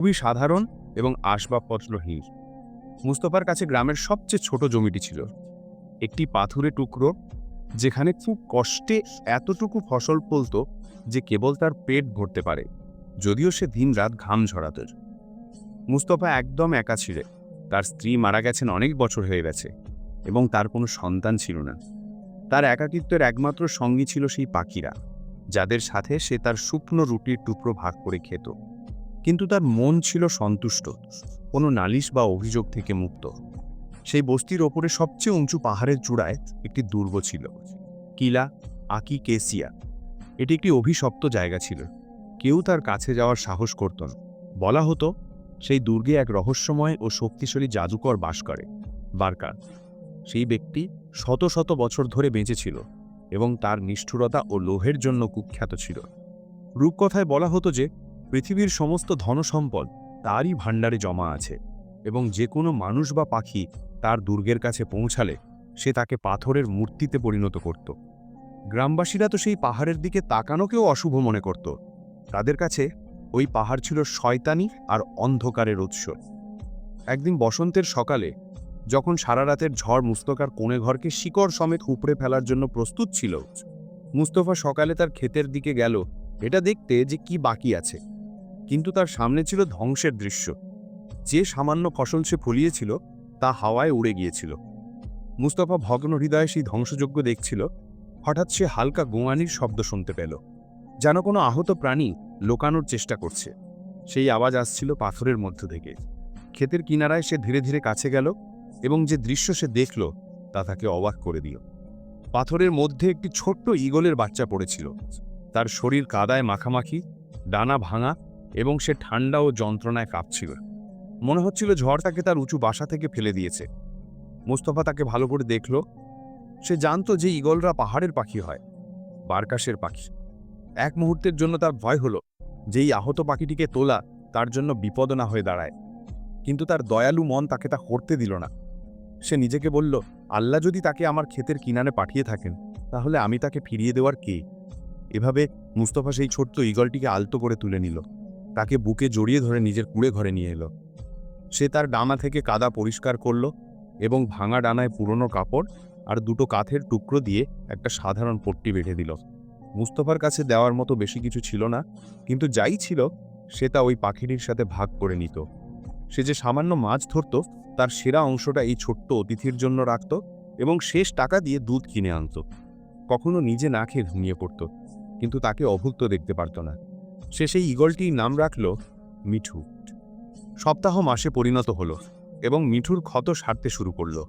খুবই সাধারণ এবং আসবাবপত্রহীন মুস্তফার কাছে গ্রামের সবচেয়ে ছোট জমিটি ছিল। একটি পাথুরে টুকরো, যেখানে খুব কষ্টে এতটুকু ফসল ফলত যে কেবল তার পেট ভরতে পারে, যদিও সে দিনরাত ঘাম ঝরাত। মুস্তফা একদম একা ছিলেন। তার স্ত্রী মারা গেছেন অনেক বছর হয়ে গেছে এবং তার কোনো সন্তান ছিল না। তার একাকিত্বের একমাত্র সঙ্গী ছিল সেই পাখিরা, যাদের সাথে সে তার শুকনো রুটির টুকরো ভাগ করে খেত। কিন্তু তার মন ছিল সন্তুষ্ট, কোনো নালিশ বা অভিযোগ থেকে মুক্ত। সেই বস্তির ওপরে সবচেয়ে উঁচু পাহাড়ের চূড়ায় একটি দুর্গ ছিল, কিলা আকি কেসিয়া এটি একটি অভিশপ্ত জায়গা ছিল। কেউ তার কাছে যাওয়ার সাহস করত না। বলা হতো, সেই দুর্গে এক রহস্যময় ও শক্তিশালী জাদুকর বাস করে, বারকার। সেই ব্যক্তি শত শত বছর ধরে বেঁচেছিল এবং তার নিষ্ঠুরতা ও লোহের জন্য কুখ্যাত ছিল। রূপকথায় বলা হতো যে পৃথিবীর সমস্ত ধনসম্পদ তারই ভাণ্ডারে জমা আছে এবং যে কোনো মানুষ বা পাখি তার দুর্গের কাছে পৌঁছালে সে তাকে পাথরের মূর্তিতে পরিণত করত। গ্রামবাসীরা তো সেই পাহাড়ের দিকে তাকানোকেও অশুভ মনে করত। তাদের কাছে ওই পাহাড় ছিল শয়তানি আর অন্ধকারের উৎস। একদিন বসন্তের সকালে যখন সারা রাতের ঝড় মুস্তকার কোণে ঘরকে শিকড় সমেত উপড়ে ফেলার জন্য প্রস্তুত ছিল, মুস্তফা সকালে তার ক্ষেতের দিকে গেল। এটা দেখতে যে কি বাকি আছে। কিন্তু তার সামনে ছিল ধ্বংসের দৃশ্য। যে সামান্য ফসল সে ফলিয়েছিল, তা হাওয়ায় উড়ে গিয়েছিল। মুস্তফা ভগ্ন হৃদয়ে সেই ধ্বংসযজ্ঞ দেখছিল, হঠাৎ সে হালকা গোঙানির শব্দ শুনতে পেল। যেন কোনো আহত প্রাণী লোকানোর চেষ্টা করছে। সেই আওয়াজ আসছিল পাথরের মধ্য থেকে। ক্ষেতের কিনারায় সে ধীরে ধীরে কাছে গেল এবং যে দৃশ্য সে দেখল, তা তাকে অবাক করে দিল। পাথরের মধ্যে একটি ছোট্ট ঈগলের বাচ্চা পড়েছিল। তার শরীর কাদায় মাখামাখি, ডানা ভাঙা এবং সে ঠান্ডা ও যন্ত্রণায় কাঁপছিল। মনে হচ্ছিল ঝড় তাকে তার উঁচু বাসা থেকে ফেলে দিয়েছে। মোস্তফা তাকে ভালো করে দেখল। সে জানতো যে ঈগলরা পাহাড়ের পাখি হয় বারকাশের পাখি। এক মুহূর্তের জন্য তার ভয় হলো যে এই আহত পাখিটিকে তোলা তার জন্য বিপদ না হয়ে দাঁড়ায়। কিন্তু তার দয়ালু মন তাকে তা করতে দিল না। সে নিজেকে বলল, আল্লাহ যদি তাকে আমার ক্ষেতের কিনারে পাঠিয়ে থাকেন, তাহলে আমি তাকে ফিরিয়ে দেওয়ার কে? এভাবে মুস্তফা সেই ছোট্ট ঈগলটিকে আলতো করে তুলে নিল। তাকে বুকে জড়িয়ে ধরে নিজের কুড়ে ঘরে নিয়ে এলো। সে তার ডানা থেকে কাদা পরিষ্কার করল এবং ভাঙা ডানায় পুরনো কাপড় আর দুটো কাঠের টুকরো দিয়ে একটা সাধারণ পট্টি বেঁধে দিল। মুস্তফার কাছে দেওয়ার মতো বেশি কিছু ছিল না, কিন্তু যাই ছিল, সে তা ওই পাখিটির সাথে ভাগ করে নিত। সে যে সামান্য মাছ ধরত, তার সেরা অংশটা এই ছোট্ট অতিথির জন্য রাখত এবং শেষ টাকা দিয়ে দুধ কিনে আনত। কখনো নিজে না খেয়ে ঘুমিয়ে পড়ত, কিন্তু তাকে অভুক্ত দেখতে পারত না। সে সেই ঈগলটির নাম রাখল মিঠু। সপ্তাহ মাসে পরিণত হলো এবং মিঠুর ক্ষত সারতে শুরু করল।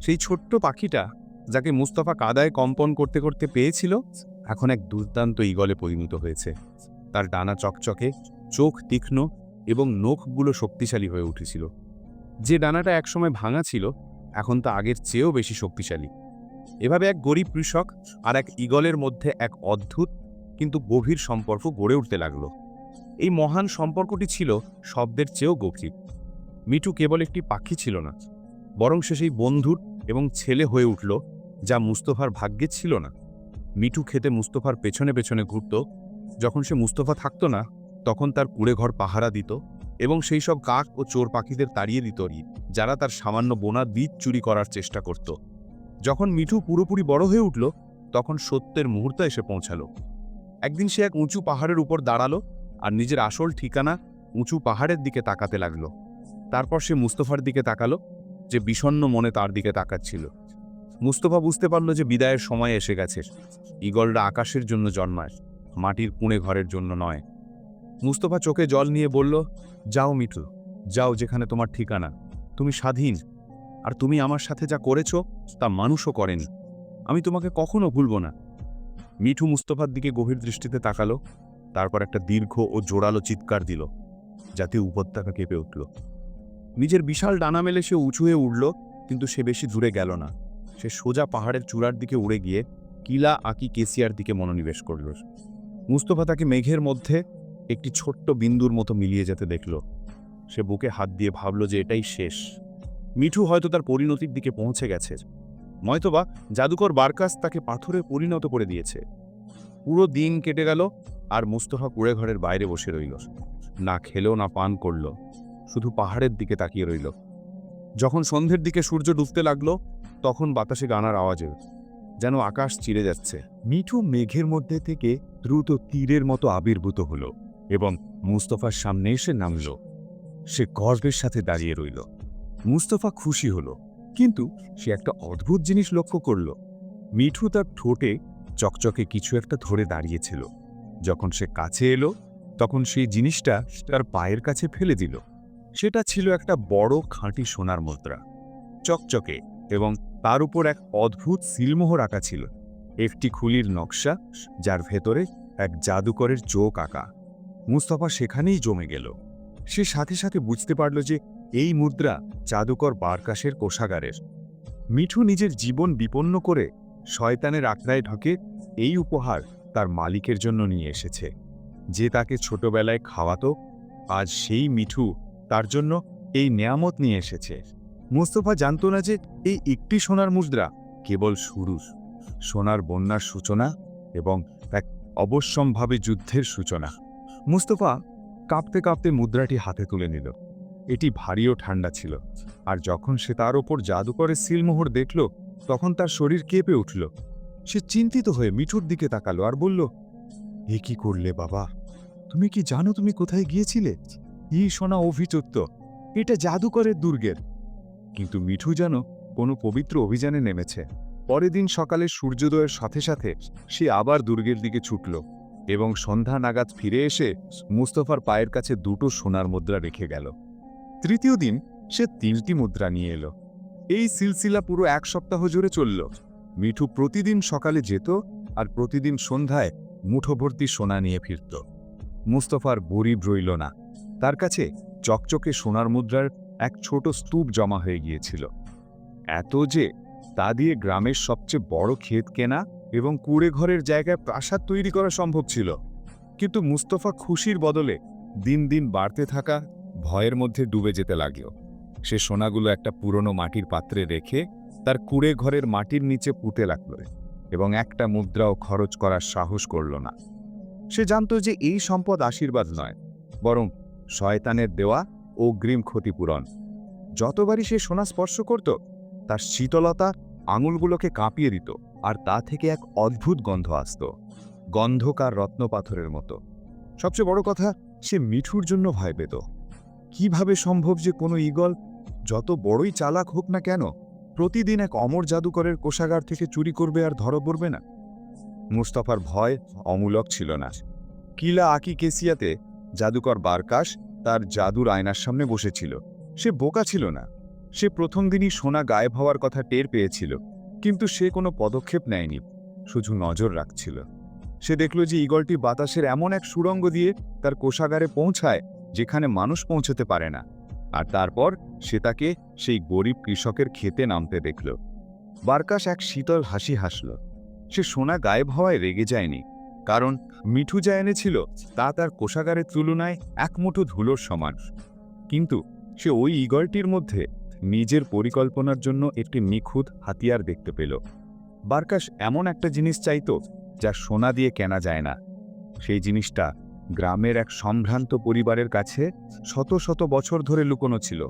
সেই ছোট্ট পাখিটা যাকে মুস্তফা কাদায় কম্পন করতে করতে পেয়েছিল, এখন এক দুর্দান্ত ঈগলে পরিণত হয়েছে। তার ডানা চকচকে, চোখ তীক্ষ্ণ এবং নখগুলো শক্তিশালী হয়ে উঠেছিল। যে ডানাটা একসময় ভাঙা ছিল, এখন তা আগের চেয়েও বেশি শক্তিশালী। এভাবে এক গরিব কৃষক আর এক ঈগলের মধ্যে এক অদ্ভুত কিন্তু গভীর সম্পর্ক গড়ে উঠতে লাগল। এই মহান সম্পর্কটি ছিল শব্দের চেয়েও গভীর। মিঠু কেবল একটি পাখি ছিল না, বরং সে সেই বন্ধুর এবং ছেলে হয়ে উঠল, যা মুস্তফার ভাগ্যে ছিল না। মিঠু খেতে মুস্তফার পেছনে পেছনে ঘুরত, যখন সে মুস্তফা থাকতো না, তখন তার কুড়ে ঘর পাহারা দিত এবং সেই সব কাক ও চোর পাখিদের তাড়িয়ে দিত যারা তার সামান্য বোনা বীজ চুরি করার চেষ্টা করত। যখন মিঠু পুরোপুরি বড় হয়ে উঠল, তখন সত্যের মুহূর্ত এসে পৌঁছালো। একদিন সে এক উঁচু পাহাড়ের উপর দাঁড়াল আর নিজের আসল ঠিকানা উঁচু পাহাড়ের দিকে তাকাতে লাগল। তারপর সে মুস্তফার দিকে তাকালো, যে বিষণ্ণ মনে তার দিকে তাকাচ্ছিল। মুস্তফা বুঝতে পারল যে বিদায়ের সময় এসে গেছে। ঈগলরা আকাশের জন্য জন্মায়, মাটির কুঁড়ে ঘরের জন্য নয়। মুস্তফা চোখে জল নিয়ে বলল, যাও মিঠু, যাও যেখানে তোমার ঠিকানা। তুমি স্বাধীন। আর তুমি আমার সাথে যা করেছ তা মানুষও করেনি। আমি তোমাকে কখনো ভুলব না। মিঠু মুস্তফার দিকে গভীর দৃষ্টিতে তাকালো, তারপর একটা দীর্ঘ ও জোরালো চিৎকার দিল, যাতে উপত্যকা কেঁপে উঠল। নিজের বিশাল ডানা মেলে সে উঁচু হয়ে উঠল, কিন্তু সে বেশি দূরে গেল না। সে সোজা পাহাড়ের চূড়ার দিকে উড়ে গিয়ে কিলা আকি কেসিয়ার দিকে মনোনিবেশ করল। মুস্তফা তাকে মেঘের মধ্যে একটি ছোট্ট বিন্দুর মতো মিলিয়ে যেতে দেখল। সে বুকে হাত দিয়ে ভাবল যে এটাই শেষ। মিঠু হয়তো তার পরিণতির দিকে পৌঁছে গেছে। নয়তোবা জাদুকর বারকাস তাকে পাথরে পরিণত করে দিয়েছে। পুরো দিন কেটে গেল আর মুস্তফা কুড়ে ঘরের বাইরে বসে রইল। না খেলো, না পান করল, শুধু পাহাড়ের দিকে তাকিয়ে রইল। যখন সন্ধ্যের দিকে সূর্য ডুবতে লাগল, তখন বাতাসে গানার আওয়াজ যেন আকাশ চিড়ে যাচ্ছে। মিঠু মেঘের মধ্যে থেকে দ্রুত তীরের মতো আবির্ভূত হলো এবং মুস্তফার সামনে এসে নামল। সে গর্বের সাথে দাঁড়িয়ে রইল। মুস্তফা খুশি হলো। কিন্তু সে একটা অদ্ভুত জিনিস লক্ষ্য করল। মিঠু তার ঠোঁটে চকচকে কিছু একটা ধরে দাঁড়িয়েছিল। যখন সে কাছে এলো, তখন সেই জিনিসটা তার পায়ের কাছে ফেলে দিল। সেটা ছিল একটা বড় খাঁটি সোনার মুদ্রা। চকচকে এবং তার উপর এক অদ্ভুত সিলমোহর আঁকা ছিল। একটি খুলির নকশা, যার ভেতরে এক জাদুকরের চোখ আঁকা। মুস্তফা সেখানেই জমে গেল। সে সাথে সাথে বুঝতে পারল যে এই মুদ্রা জাদুকর বারকাশের কোষাগারের। মিঠু নিজের জীবন বিপন্ন করে শয়তানের আখড়ায় ঢকে এই উপহার তার মালিকের জন্য নিয়ে এসেছে। যে তাকে ছোটবেলায় খাওয়াতো, আজ সেই মিঠু তার জন্য এই নেয়ামত নিয়ে এসেছে। মুস্তফা জানত না যে এই একটি সোনার মুদ্রা কেবল শুরু সোনার বন্যার সূচনা এবং এক অবশ্যম্ভাবী যুদ্ধের সূচনা। মুস্তফা কাঁপতে কাঁপতে মুদ্রাটি হাতে তুলে নিল। এটি ভারীও ঠান্ডা ছিল। আর যখন সে তার ওপর জাদুকরের সিলমোহর দেখল, তখন তার শরীর কেঁপে উঠল। সে চিন্তিত হয়ে মিঠুর দিকে তাকালো আর বলল, এ কি করলে বাবা? তুমি কি জানো তুমি কোথায় গিয়েছিলে? ই সোনা অভিচত্ব এটা জাদুকরের দুর্গের। কিন্তু মিঠু যেন কোনো পবিত্র অভিযানে নেমেছে। পরের দিন সকালে সূর্যোদয়ের সাথে সাথে সে আবার দুর্গের দিকে ছুটল এবং সন্ধ্যা নাগাদ ফিরে এসে মুস্তফার পায়ের কাছে দুটো সোনার মুদ্রা রেখে গেল। তৃতীয় দিন সে তিনটি মুদ্রা নিয়ে এলো। এই সিলসিলা পুরো এক সপ্তাহ জুড়ে চলল। মিঠু প্রতিদিন সকালে যেত আর প্রতিদিন সন্ধ্যায় মুঠোভর্তি সোনা নিয়ে ফিরত। মুস্তফার গরিব রইল না। তার কাছে চকচকে সোনার মুদ্রার এক ছোট স্তূপ জমা হয়ে গিয়েছিল। এত যে তা দিয়ে গ্রামের সবচেয়ে বড় ক্ষেত কেনা এবং কুড়ে ঘরের জায়গায় প্রাসাদ তৈরি করা সম্ভব ছিল। কিন্তু মুস্তফা খুশির বদলে দিন দিন বাড়তে থাকা ভয়ের মধ্যে ডুবে যেতে লাগল। সে সোনাগুলো একটা পুরনো মাটির পাত্রে রেখে তার কুড়ে ঘরের মাটির নিচে পুঁতে লাগল এবং একটা মুদ্রাও খরচ করার সাহস করল না। সে জানত যে এই সম্পদ আশীর্বাদ নয়, বরং শয়তানের দেওয়া অগ্রিম ক্ষতিপূরণ। যতবারই সে সোনা স্পর্শ করত, তার শীতলতা আঙুলগুলোকে কাঁপিয়ে দিত আর তা থেকে এক অদ্ভুত গন্ধ আসত, গন্ধকার রত্নপাথরের মতো। সবচেয়ে বড় কথা, সে মিঠুর জন্য ভয় পেত। কীভাবে সম্ভব যে কোনো ইগল যত বড়ই চালাক হোক না কেন, প্রতিদিন এক অমর জাদুকরের কোষাগার থেকে চুরি করবে আর ধরা পড়বে না। মুস্তফার ভয় অমূলক ছিল না। কিলা আকি কেসিয়াতে জাদুকর বারকাশ তার জাদুর আয়নার সামনে বসেছিল। সে বোকা ছিল না। সে প্রথম দিনই সোনা গায়েব হওয়ার কথা টের পেয়েছিল, কিন্তু সে কোনো পদক্ষেপ নেয়নি, শুধু নজর রাখছিল। সে দেখল যে ইগলটি বাতাসের এমন এক সুড়ঙ্গ দিয়ে তার কোষাগারে পৌঁছায় যেখানে মানুষ পৌঁছতে পারে না। আর তারপর সে তাকে সেই গরিব কৃষকের খেতে নামতে দেখল। বারকাশ এক শীতল হাসি হাসল। সে সোনা গায়েব হওয়ায় রেগে যায়নি, কারণ মিঠু যা এনেছিল তা তার কোষাগারের তুলনায় এক মুঠো ধুলোর সমান। কিন্তু সে ওই ইগলটির মধ্যে নিজের পরিকল্পনার জন্য একটি নিখুঁত হাতিয়ার দেখতে পেল। বারকাশ এমন একটা জিনিস চাইত যা সোনা দিয়ে কেনা যায় না। সেই জিনিসটা গ্রামের এক সম্ভ্রান্ত পরিবারের কাছে শত শত বছর ধরে লুকোনো ছিল।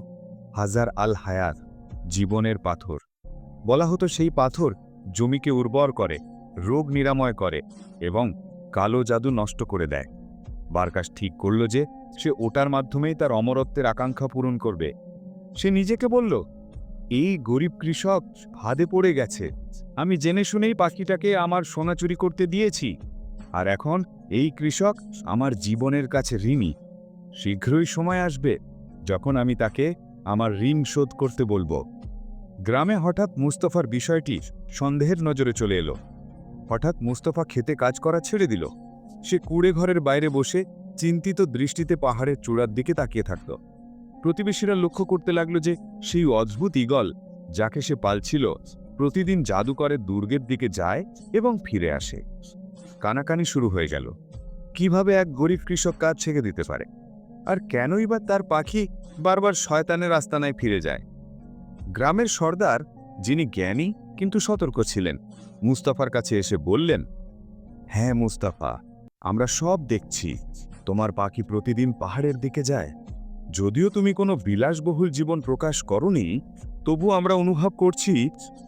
হাজার আল হায়ার জীবনের পাথর। বলা হতো সেই পাথর জমিকে উর্বর করে, রোগ নিরাময় করে এবং কালো জাদু নষ্ট করে দেয়। বারকাস ঠিক করল যে সে ওটার মাধ্যমেই তার অমরত্বের আকাঙ্ক্ষা পূরণ করবে। সে নিজেকে বলল, এই গরিব কৃষক হাদে পড়ে গেছে। আমি জেনে শুনেই পাখিটাকে আমার সোনা চুরি করতে দিয়েছি। আর এখন এই কৃষক আমার জীবনের কাছে ঋণী। শীঘ্রই সময় আসবে যখন আমি তাকে আমার ঋণ শোধ করতে বলব। গ্রামে হঠাৎ মুস্তফার বিষয়টি সন্দেহের নজরে চলে এলো। হঠাৎ মুস্তফা খেতে কাজ করা ছেড়ে দিল। সে কুড়ে ঘরের বাইরে বসে চিন্তিত দৃষ্টিতে পাহাড়ের চূড়ার দিকে তাকিয়ে থাকত প্রতিবেশীরা লক্ষ্য করতে লাগল যে সেই অদ্ভুত ইগল যাকে সে পালছিল প্রতিদিন জাদুকরের দুর্গের দিকে যায় এবং ফিরে আসে। কানাকানি শুরু হয়ে গেল। কীভাবে এক গরিব কৃষক কাজ ছেড়ে দিতে পারে? আর কেনই বা তার পাখি বারবার শয়তানের আস্তানায় ফিরে যায়? গ্রামের সর্দার, যিনি জ্ঞানী কিন্তু সতর্ক ছিলেন, মুস্তাফার কাছে এসে বললেন হ্যাঁ মুস্তাফা, আমরা সব দেখছি। তোমার পাখি প্রতিদিন পাহাড়ের দিকে যায়। যদিও তুমি কোনো বিলাসবহুল জীবন প্রকাশ করনি, তবু আমরা অনুভব করছি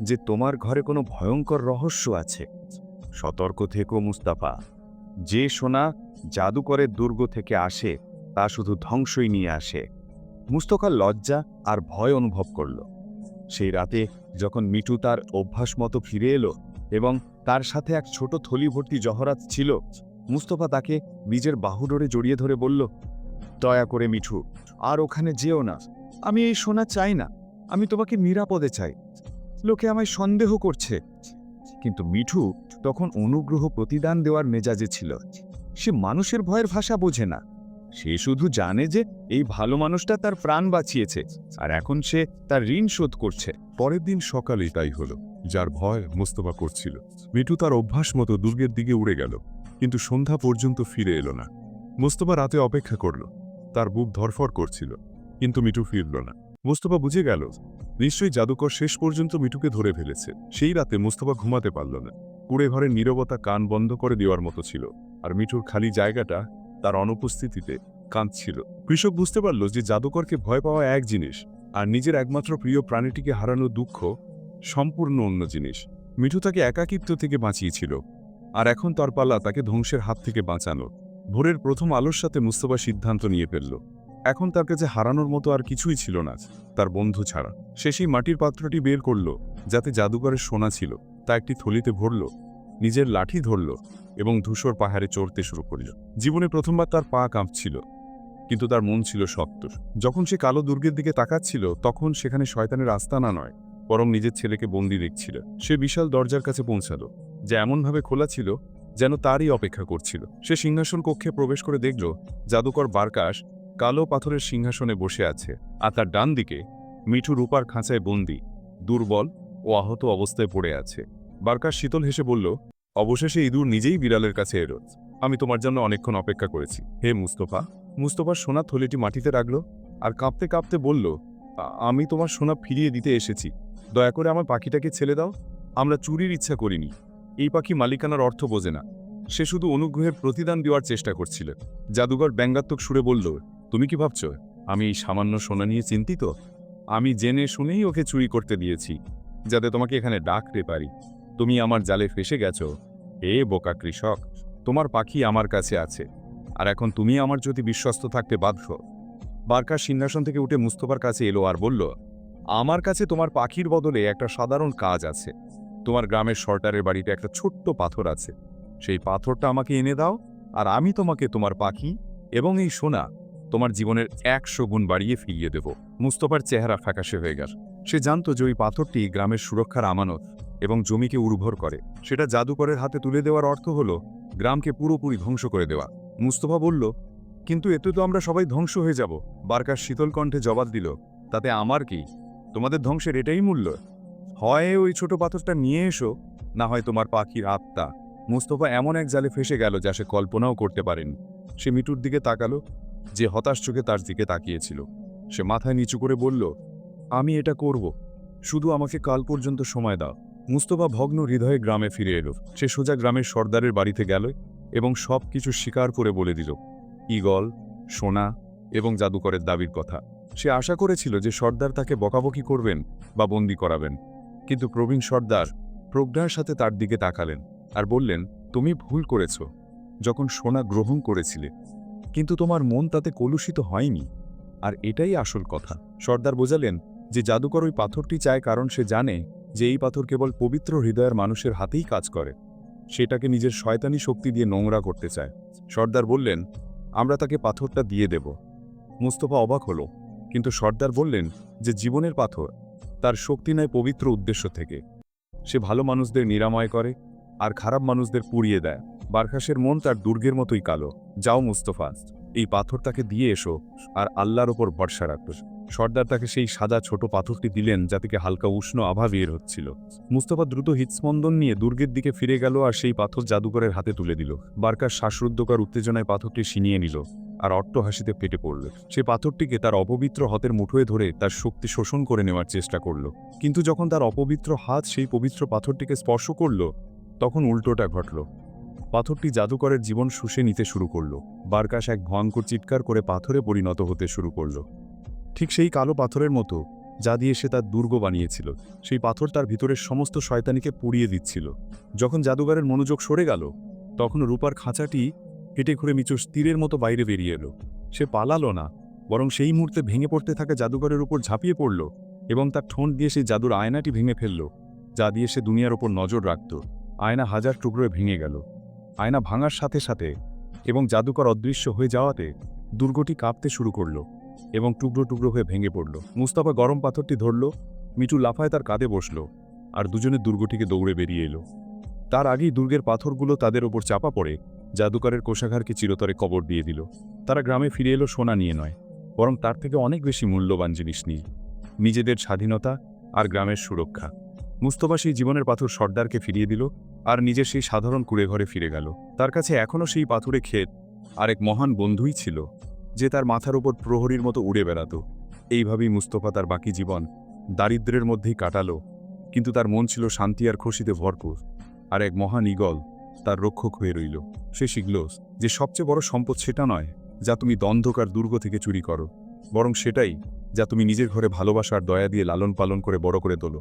যে তোমার ঘরে কোনো ভয়ঙ্কর রহস্য আছে। সতর্ক থেকো মুস্তাফা। যে সোনা জাদুকরের দুর্গ থেকে আসে, তা শুধু ধ্বংসই নিয়ে আসে। মুস্তফা লজ্জা আর ভয় অনুভব করল। সেই রাতে যখন মিঠু তার অভ্যাস মতো ফিরে এলো এবং তার সাথে এক ছোট থলি ভর্তি জহরাত ছিল, মুস্তফা তাকে নিজের বাহুডোরে জড়িয়ে ধরে বলল, দয়া করে মিঠু, আর ওখানে যেও না। আমি এই সোনা চাই না। আমি তোমাকে নিরাপদে চাই। লোকে আমায় সন্দেহ করছে। কিন্তু মিঠু তখন অনুগ্রহ প্রতিদান দেওয়ার মেজাজে ছিল। সে মানুষের ভয়ের ভাষা বোঝে না। সে শুধু জানে যে এই ভালো মানুষটা তার প্রাণ বাঁচিয়েছে আর এখন সে তার ঋণ শোধ করছে। পরের দিন সকালেই তাই হলো, যার ভয় মোস্তফা করছিল। মিঠু তার অভ্যাস মতো দুর্গের দিকে উড়ে গেল, কিন্তু সন্ধ্যা পর্যন্ত ফিরে এলো না। মোস্তফা রাতে অপেক্ষা করল, তার বুক ধরফর করছিল, কিন্তু মিঠু ফিরল না। মোস্তফা বুঝে গেল নিশ্চয়ই জাদুকর শেষ পর্যন্ত মিঠুকে ধরে ফেলেছে। সেই রাতে মুস্তফা ঘুমাতে পারল না। কুড়ে ঘরের নীরবতা কান বন্ধ করে দেওয়ার মতো ছিল, আর মিঠুর খালি জায়গাটা তার অনুপস্থিতিতে কাঁদছিল। কৃষক বুঝতে পারল যে জাদুকরকে ভয় পাওয়া এক জিনিস, আর নিজের একমাত্র প্রিয় প্রাণীটিকে হারানোর দুঃখ সম্পূর্ণ অন্য জিনিস। মিঠু তাকে একাকিত্ব থেকে বাঁচিয়েছিল, আর এখন তার তাকে ধ্বংসের হাত থেকে বাঁচানো। ভোরের প্রথম আলোর সাথে মুস্তফা সিদ্ধান্ত নিয়ে ফেলল এখন তার কাছে হারানোর মতো আর কিছুই ছিল না তার বন্ধু ছাড়া। সে সেই মাটির পাত্রটি বের করল, যাতে জাদুঘরের সোনা ছিল, তা একটি থলিতে ভরল, নিজের লাঠি ধরল এবং ধূসর পাহাড়ে চড়তে শুরু করল। জীবনে প্রথমবার তার পা কাঁপছিল, কিন্তু তার মন ছিল শক্ত। যখন সে কালো দুর্গের দিকে তাকাচ্ছিল, তখন সেখানে শয়তানের আস্তানা নয়, বরং নিজের ছেলেকে বন্দি দেখছিল। সে বিশাল দরজার কাছে পৌঁছালো, যা এমনভাবে খোলা ছিল যেন তারই অপেক্ষা করছিল। সে সিংহাসন কক্ষে প্রবেশ করে দেখল, জাদুকর বারকাশ কালো পাথরের সিংহাসনে বসে আছে আর তার ডান দিকে মিঠু রূপার খাঁচায় বন্দি, দুর্বল ও আহত অবস্থায় পড়ে আছে। বারকাশ শীতল হেসে বলল, অবশেষে ইঁদুর নিজেই বিড়ালের কাছে এলো। আমি তোমার জন্য অনেকক্ষণ অপেক্ষা করেছি। হে মুস্তফা মুস্তফার সোনা থলিটি মাটিতে রাখল আর কাঁপতে কাঁপতে বলল আমি তোমার সোনা ফিরিয়ে দিতে এসেছি। দয়া করে আমার পাখিটাকে ছেড়ে দাও। আমরা চুরির ইচ্ছা করিনি। এই পাখি মালিকানার অর্থ বোঝে না। সে শুধু অনুগ্রহের প্রতিদান দেওয়ার চেষ্টা করছিল। জাদুঘর ব্যঙ্গাত্মক সুরে বলল তুমি কি ভাবছ? আমি এই সামান্য সোনা নিয়ে চিন্তিত? আমি জেনে শুনেই ওকে চুরি করতে দিয়েছি, যাতে তোমাকে এখানে ডাকতে পারি। তুমি আমার জালে ফেসে গেছো। এ বোকা কৃষক, তোমার পাখি আমার কাছে আছে। আর এখন তুমি আমার যদি বিশ্বস্ত থাকতে বাধ্য। বারকার সিংহাসন থেকে উঠে মুস্তফার কাছে এলো আর বলল, আমার কাছে তোমার পাখির বদলে একটা সাধারণ কাজ আছে। তোমার গ্রামের সর্টারের বাড়িতে একটা ছোট্ট পাথর আছে। সেই পাথরটা আমাকে এনে দাও, আর আমি তোমাকে তোমার পাখি এবং এই সোনা তোমার জীবনের একশো গুণ বাড়িয়ে ফিরিয়ে দেব। মুস্তফার চেহারা ফ্যাকাশে হয়ে গেল। সে জানত যে ওই পাথরটি গ্রামের সুরক্ষার আমানত এবং জমিকে উর্বর করে। সেটা জাদুকরের হাতে তুলে দেওয়ার অর্থ হল, গ্রামকে পুরোপুরি ধ্বংস করে দেওয়া। মুস্তফা বলল, কিন্তু এতে তো আমরা সবাই ধ্বংস হয়ে যাব। বারকার শীতল কণ্ঠে জবাব দিল, তাতে আমার কি? তোমাদের ধ্বংসের এটাই মূল্য। হয় ওই ছোট পাথরটা নিয়ে এসো, না হয় তোমার পাখির আত্মা। মুস্তফা এমন এক জালে ফেসে গেল যা সে কল্পনাও করতে পারেনি। সে মিটুর দিকে তাকালো যে হতাশ চোখে তার দিকে তাকিয়েছিল। সে মাথায় নিচু করে বলল, আমি এটা করব। শুধু আমাকে কাল পর্যন্ত সময় দাও। মুস্তফা ভগ্ন হৃদয়ে গ্রামে ফিরে এলো। সে সোজা গ্রামের সর্দারের বাড়িতে গেল এবং সব কিছু স্বীকার করে বলে দিল ইগল সোনা এবং জাদুকরের দাবির কথা। সে আশা করেছিল যে সর্দার তাকে বকাবকি করবেন বা বন্দি করাবেন। কিন্তু প্রবীণ সর্দার প্রজ্ঞার সাথে তার দিকে তাকালেন আর বললেন, তুমি ভুল করেছ। যখন সোনা গ্রহণ করেছিলে কিন্তু তোমার মন তাতে কলুষিত হয়নি। আর এটাই আসল কথা। সর্দার বোঝালেন যে জাদুকর ওই পাথরটি চায় কারণ সে জানে যে এই পাথর কেবল পবিত্র হৃদয়ের মানুষের হাতেই কাজ করে। সেটাকে নিজের শয়তানি শক্তি দিয়ে নোংরা করতে চায়। সর্দার বললেন, আমরা তাকে পাথরটা দিয়ে দেব। মুস্তফা অবাক হলো, কিন্তু সর্দার বললেন যে জীবনের পাথর তার শক্তি নেয় পবিত্র উদ্দেশ্য থেকে। সে ভালো মানুষদের নিরাময় করে আর খারাপ মানুষদের পুড়িয়ে দেয়। বারখাসের মন তার দুর্গের মতোই কালো। যাও মুস্তফা, এই পাথর তাকে দিয়ে এসো আর আল্লাহর ওপর ভরসা রাখো। সর্দার তাকে সেই সাদা ছোট পাথরটি দিলেন যা থেকে হালকা উষ্ণ আভা বের হচ্ছিল। মুস্তফা দ্রুত হৃৎস্পন্দন নিয়ে দুর্গের দিকে ফিরে গেল আর সেই পাথর জাদুকরের হাতে তুলে দিল। বারকার শ্বাসরুদ্ধকর উত্তেজনায় পাথরটি ছিনিয়ে নিল আর অট্ট হাসিতে ফেটে পড়ল। সে পাথরটিকে তার অপবিত্র হাতের মুঠোয় ধরে তার শক্তি শোষণ করে নেওয়ার চেষ্টা করল। কিন্তু যখন তার অপবিত্র হাত সেই পবিত্র পাথরটিকে স্পর্শ করল, তখন উল্টোটা ঘটল। পাথরটি জাদুকরের জীবন শুষে নিতে শুরু করল। বারকাশ এক ভয়ঙ্কর চিৎকার করে পাথরে পরিণত হতে শুরু করল। ঠিক সেই কালো পাথরের মতো, যা দিয়ে সে তার দুর্গ বানিয়েছিল। সেই পাথর তার ভিতরের সমস্ত শয়তানিকে পুড়িয়ে দিচ্ছিল। যখন জাদুঘরের মনোযোগ সরে গেল, তখন রূপার খাঁচাটি হেঁটে ঘুরে মিচুর তীরের মতো বাইরে বেরিয়ে এলো। সে পালালো না, বরং সেই মুহূর্তে ভেঙে পড়তে থাকা জাদুঘরের উপর ঝাঁপিয়ে পড়ল এবং তার ঠোঁট দিয়ে সেই জাদুর আয়নাটি ভেঙে ফেলল, যা দিয়ে সে দুনিয়ার ওপর নজর রাখত। আয়না হাজার টুকরোয় ভেঙে গেল। আয়না ভাঙার সাথে সাথে এবং জাদুকর অদৃশ্য হয়ে যাওয়াতে দুর্গটি কাঁপতে শুরু করল এবং টুকরো টুকরো হয়ে ভেঙে পড়ল। মুস্তাফা গরম পাথরটি ধরল মিটু লাফায় তার কাঁধে বসল আর দুজনে দুর্গটিকে দৌড়ে বেরিয়ে এলো। তার আগেই দুর্গের পাথরগুলো তাদের ওপর চাপা পড়ে জাদুকরের কোষাঘারকে চিরতরে কবর দিয়ে দিল। তারা গ্রামে ফিরে এলো সোনা নিয়ে নয়, বরং তার থেকে অনেক বেশি মূল্যবান জিনিস নিয়ে। নিজেদের স্বাধীনতা আর গ্রামের সুরক্ষা। মুস্তফা সেই জীবনের পাথর সর্দারকে ফিরিয়ে দিল আর নিজের সেই সাধারণ কুড়ে ঘরে ফিরে গেল। তার কাছে এখনও সেই পাথুরে ক্ষেত আর এক মহান বন্ধুই ছিল, যে তার মাথার ওপর প্রহরীর মতো উড়ে বেড়াত। এইভাবেই মুস্তফা তার বাকি জীবন দারিদ্র্যের মধ্যেই কাটালো, কিন্তু তার মন ছিল শান্তি আর খুশিতে ভরপুর। আর এক মহান ইগল তার রক্ষক হয়ে রইল। সে শিখল যে সবচেয়ে বড় সম্পদ সেটা নয় যা তুমি দ্বন্দ্বকার দুর্গ থেকে চুরি করো, বরং সেটাই যা তুমি নিজের ঘরে ভালোবাসার দয়া দিয়ে লালন পালন করে বড় করে তোলো।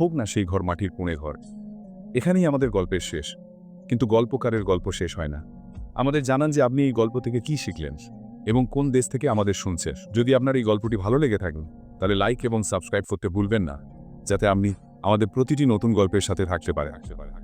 হোক না সেই ঘর মাটির কুঁড়ে ঘর। এখানেই আমাদের গল্পের শেষ। কিন্তু গল্পকারের গল্প শেষ হয় না। আমাদের জানান যে আপনি এই গল্প থেকে কি শিখলেন এবং কোন দেশ থেকে আমাদের শুনছেন। যদি আপনার এই গল্পটি ভালো লেগে থাকেন তাহলে লাইক এবং সাবস্ক্রাইব করতে ভুলবেন না, যাতে আপনি আমাদের প্রতিটি নতুন গল্পের সাথে থাকতে পারে থাকতে পারে।